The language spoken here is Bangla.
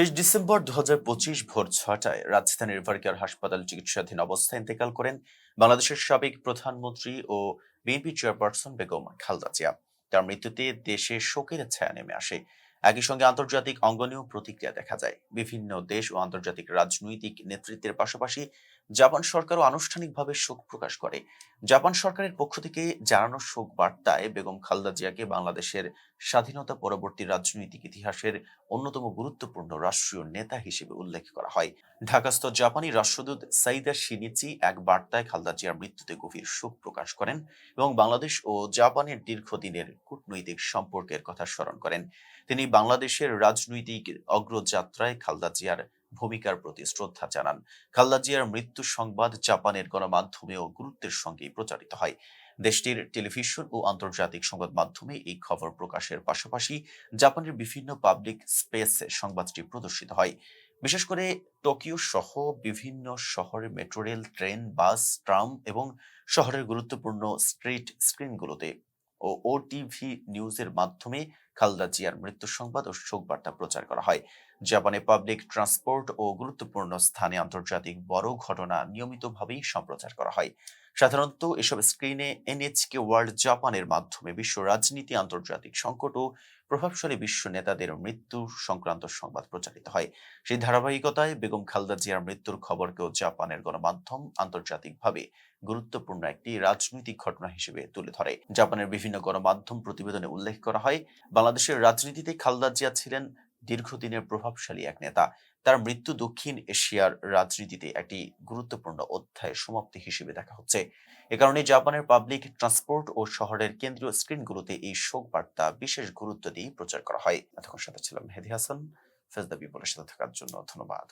ত্রিশ ডিসেম্বর দু ভোর ছটায় রাজধানীর রিভার হাসপাতাল চিকিৎসাধীন অবস্থায় ইন্তেকাল করেন বাংলাদেশের সাবেক প্রধানমন্ত্রী ও বিএনপি চেয়ারপারসন বেগম খালদা জিয়া। তার মৃত্যুতে দেশে শোকের ছায়া নেমে আসে। একই সঙ্গে আন্তর্জাতিক অঙ্গনেও প্রতিক্রিয়া দেখা যায়। বিভিন্ন দেশ ও আন্তর্জাতিক রাজনৈতিক নেতৃত্বের পাশাপাশি জাপান সরকারও আনুষ্ঠানিকভাবে শোক প্রকাশ করে। জাপান সরকারের পক্ষ থেকে জানানো শোক বার্তায় বেগম খালদা জিয়াকে বাংলাদেশের স্বাধীনতা পরবর্তী রাজনৈতিক ইতিহাসের অন্যতম গুরুত্বপূর্ণ রাষ্ট্রীয় নেতা হিসেবে উল্লেখ করা হয়। ঢাকাস্থ জাপানি রাষ্ট্রদূত সাইদা শিনিচি এক বার্তায় খালদা জিয়ার মৃত্যুতে গভীর শোক প্রকাশ করেন এবং বাংলাদেশ ও জাপানের দীর্ঘদিনের কূটনৈতিক সম্পর্কের কথা স্মরণ করেন। তিনি বাংলাদেশের রাজনৈতিক অগ্রযাত্রায় খালদা জিয়ার ভূমিকার প্রতি শ্রদ্ধা জানান। খালদা জিয়ার মৃত্যু সংবাদ জাপানের গণমাধ্যমেও গুরুত্বের সঙ্গে প্রচারিত হয়। দেশটির টেলিভিশন ও আন্তর্জাতিক সংবাদ মাধ্যমে এই খবর প্রকাশের পাশাপাশি জাপানের বিভিন্ন পাবলিক স্পেসে সংবাদটি প্রদর্শিত হয়। বিশেষ করে টোকিও সহ বিভিন্ন শহরে metro rail, train, bus, tram এবং শহরের গুরুত্বপূর্ণ স্ট্রিট স্ক্রিনগুলোতে ও ওটিভি নিউজের মাধ্যমে খালদা জিয়ার মৃত্যু সংবাদ ও শোক বার্তা প্রচার করা হয়। জাপানে পাবলিক ট্রান্সপোর্ট ও গুরুত্বপূর্ণ স্থানে আন্তর্জাতিক বড় ঘটনা নিয়মিতভাবেই সম্প্রচার করা হয়। সাধারণত এসব স্ক্রিনে এনএচকে ওয়ার্ল্ড জাপানের মাধ্যমে বিশ্ব রাজনীতি, আন্তর্জাতিক সংকট ও প্রভাবশালী বিশ্ব নেতাদের মৃত্যু সংক্রান্ত সংবাদ প্রচারিত হয়। সেই ধারাবাহিকতায় বেগম খালদা জিয়ার মৃত্যুর খবরকেও জাপানের গণমাধ্যম আন্তর্জাতিকভাবে গুরুত্বপূর্ণ একটি রাজনৈতিক ঘটনা হিসেবে তুলে ধরে। জাপানের বিভিন্ন গণমাধ্যম প্রতিবেদনে উল্লেখ করা হয়, বাংলাদেশের রাজনীতিতে খালদা জিয়া ছিলেন দীর্ঘদিনের প্রভাবশালী এক নেতা। তার মৃত্যু দক্ষিণ এশিয়ার রাজনীতিতে একটি গুরুত্বপূর্ণ অধ্যায় সমাপ্তি হিসেবে দেখা হচ্ছে। এ কারণে জাপানের পাবলিক ট্রান্সপোর্ট ও শহরের কেন্দ্রীয় স্ক্রিনগুলোতে এই শোক বার্তা বিশেষ গুরুত্ব দিয়ে প্রচার করা হয়। এতক্ষণ সাথে ছিলাম মেহেদি হাসান। ফেজদা বলে সাথে থাকার জন্য ধন্যবাদ।